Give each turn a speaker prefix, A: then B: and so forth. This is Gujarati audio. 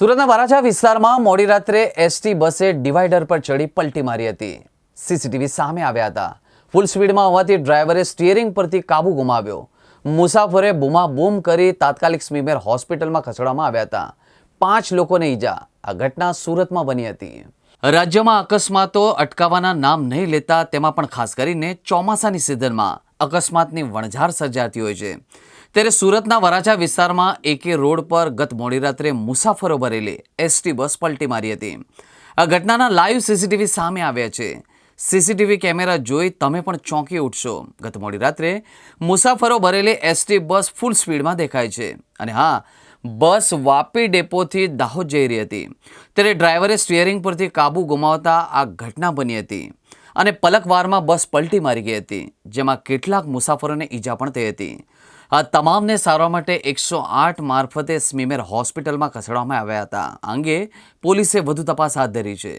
A: સુરતના વરાછા વિસ્તારમાં મોડી રાત્રે એસટી બસે ડિવાઈડર પર ચડી પલટી મારી હતી. સીસીટીવી સામે આવ્યા હતા. ફૂલ સ્પીડમાં હોવાથી ડ્રાઈવરે સ્ટિયરિંગ પરથી કાબુ ગુમાવ્યો. મુસાફરે બૂમાબૂમ કરી તાત્કાલિક સ્મીમેર હોસ્પિટલમાં ખસેડવામાં આવ્યા હતા. પાંચ લોકોને ઈજા. આ ઘટના સુરતમાં બની હતી. રાજ્યમાં અકસ્માતો અટકાવવાના નામ નહીં લેતા તેમાં પણ ખાસ કરીને ચોમાસાની સિઝનમાં અકસ્માતની વણઝાર સર્જાતી હોય છે. ત્યારે સુરતના વરાછા વિસ્તારમાં એકે રોડ પર ગત મોડી રાત્રે મુસાફરો ભરેલી એસટી બસ પલટી મારી હતી. આ ઘટનાના લાઈવ સીસીટીવી સામે આવ્યા છે. સીસીટીવી કેમેરા જોઈ તમે પણ ચોંકી ઉઠશો. ગત મોડી રાત્રે મુસાફરો ભરેલી એસટી બસ ફૂલ સ્પીડમાં દેખાય છે અને હા, બસ વાપી ડેપોથી દાહોદ જઈ રહી હતી. ત્યારે ડ્રાઈવરે સ્ટિયરિંગ પરથી કાબુ ગુમાવતા આ ઘટના બની હતી અને પલકવારમાં બસ પલટી મારી ગઈ હતી, જેમાં કેટલાક મુસાફરોને ઈજા પણ થઈ હતી. આ તમામને સારવાર માટે એકસો આઠ મારફતે સ્મીમેર હોસ્પિટલમાં ખસેડવામાં આવ્યા હતા. આ અંગે પોલીસે વધુ તપાસ હાથ ધરી છે.